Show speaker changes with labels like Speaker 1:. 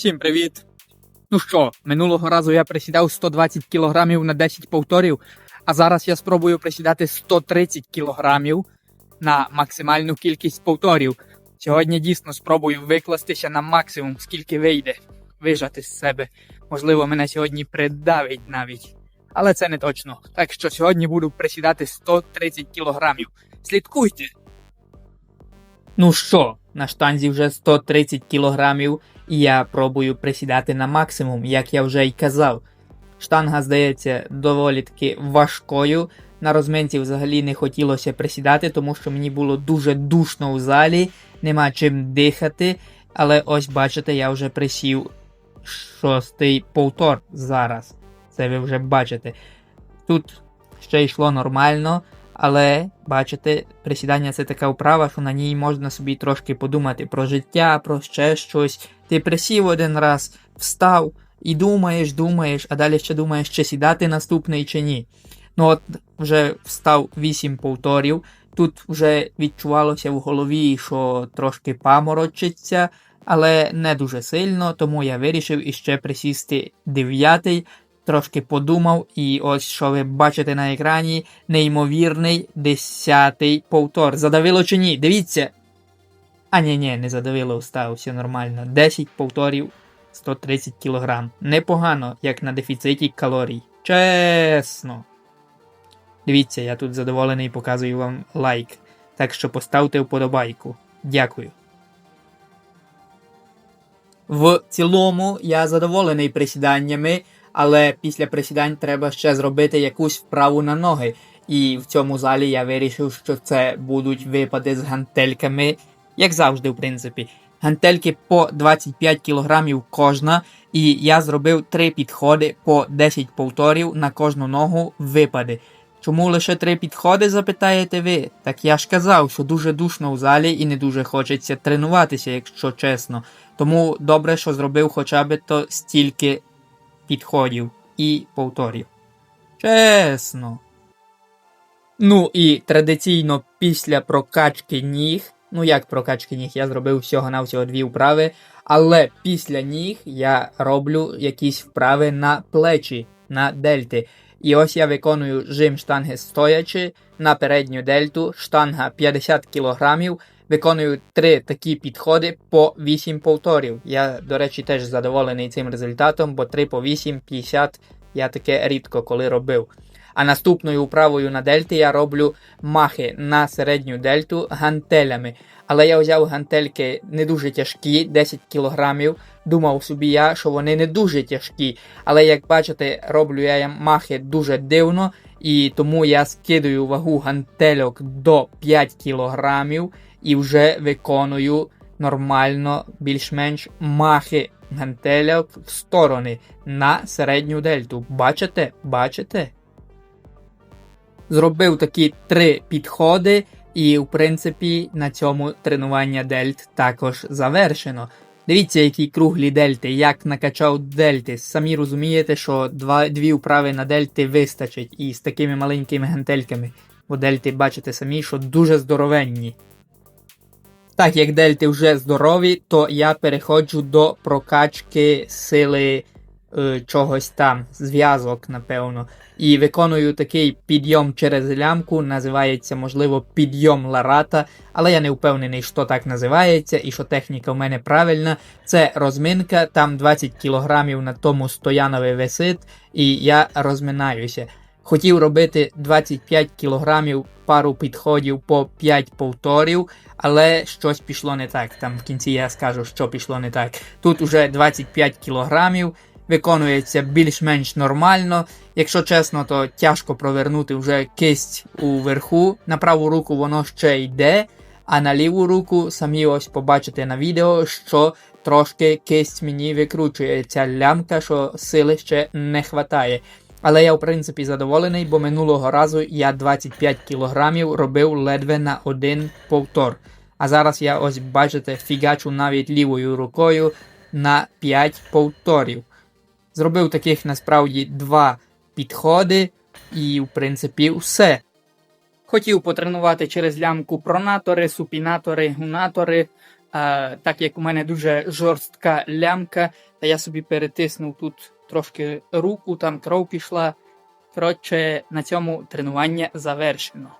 Speaker 1: Всім привіт! Ну що, минулого разу я присідав 120 кг на 10 повторів, а зараз я спробую присідати 130 кг на максимальну кількість повторів. Сьогодні дійсно спробую викластися на максимум, скільки вийде, вижати з себе. Можливо, мене сьогодні придавить навіть. Але це не точно. Так що сьогодні буду присідати 130 кг. Слідкуйте! Ну що, на штанзі вже 130 кілограмів, і я пробую присідати на максимум, як я вже й казав. Штанга здається доволі таки важкою. На розминці взагалі не хотілося присідати, тому що мені було дуже душно у залі, нема чим дихати. Але ось бачите, я вже присів шостий повтор зараз. Це ви вже бачите. Тут ще йшло нормально. Але, бачите, присідання це така вправа, що на ній можна собі трошки подумати про життя, про ще щось. Ти присів один раз, встав і думаєш, думаєш, а далі ще думаєш, чи сідати наступний чи ні. Ну от вже встав 8 повторів. Тут вже відчувалося в голові, що трошки паморочиться, але не дуже сильно, тому я вирішив іще присісти дев'ятий трошки подумав, і ось що ви бачите на екрані, неймовірний десятий повтор. Задавило чи ні? Дивіться. А ні, ні, не задавило, встав, все нормально. 10 повторів 130 кг. Непогано, як на дефіциті калорій. Чесно. Дивіться, я тут задоволений показую вам лайк. Так що поставте вподобайку. Дякую. В цілому я задоволений присіданнями але після присідань треба ще зробити якусь вправу на ноги. І в цьому залі я вирішив, що це будуть випади з гантельками, як завжди, в принципі. Гантельки по 25 кг кожна, і я зробив три підходи по 10 повторів на кожну ногу випади. Чому лише три підходи, запитаєте ви? Так я ж казав, що дуже душно в залі і не дуже хочеться тренуватися, якщо чесно. Тому добре, що зробив хоча б то стільки підходів і повторів. Чесно. Ну і традиційно після прокачки ніг. Ну, як прокачки ніг, я зробив всього-навсього дві вправи. Але після ніг я роблю якісь вправи на плечі, на дельти. І ось я виконую жим штанги стоячи на передню дельту, штанга 50 кг, виконую три такі підходи по 8 повторів. Я, до речі, теж задоволений цим результатом, бо 3 по 8, 50 я таке рідко коли робив. А наступною вправою на дельти я роблю махи на середню дельту гантелями. Але я взяв гантельки не дуже тяжкі, 10 кг. Думав собі я, що вони не дуже тяжкі. Але як бачите, роблю я махи дуже дивно, і тому я скидаю вагу гантельок до 5 кг і вже виконую нормально, більш-менш махи гантельок в сторони на середню дельту. Бачите? Бачите? Зробив такі три підходи, і, в принципі, на цьому тренування дельт також завершено. Дивіться, які круглі дельти, як накачав дельти. Самі розумієте, що два, дві вправи на дельти вистачить і з такими маленькими гантельками. Бо дельти, бачите самі, що дуже здоровенні. Так як дельти вже здорові, то я переходжу до прокачки сили е, чогось там, зв'язок, напевно. І виконую такий підйом через лямку, називається, можливо, підйом ларата, але я не впевнений, що так називається і що техніка в мене правильна. Це розминка, там 20 кг на тому стояновий висит, і я розминаюся. Хотів робити 25 кг пару підходів по 5 повторів, але щось пішло не так. Там в кінці я скажу, що пішло не так. Тут уже 25 кілограмів, виконується більш-менш нормально. Якщо чесно, то тяжко провернути вже кисть уверху. На праву руку воно ще йде, а на ліву руку самі ось побачите на відео, що трошки кисть мені викручує ця лямка, що сили ще не вистачає. Але я, в принципі, задоволений, бо минулого разу я 25 кілограмів робив ледве на один повтор. А зараз я ось, бачите, фігачу навіть лівою рукою на 5 повторів. Зробив таких насправді два підходи, і, в принципі, все. Хотів потренувати через лямку пронатори, супінатори, гунатори. А, так як у мене дуже жорстка лямка, та я собі перетиснув тут трошки руку, там кров пішла. Коротше, на цьому тренування завершено.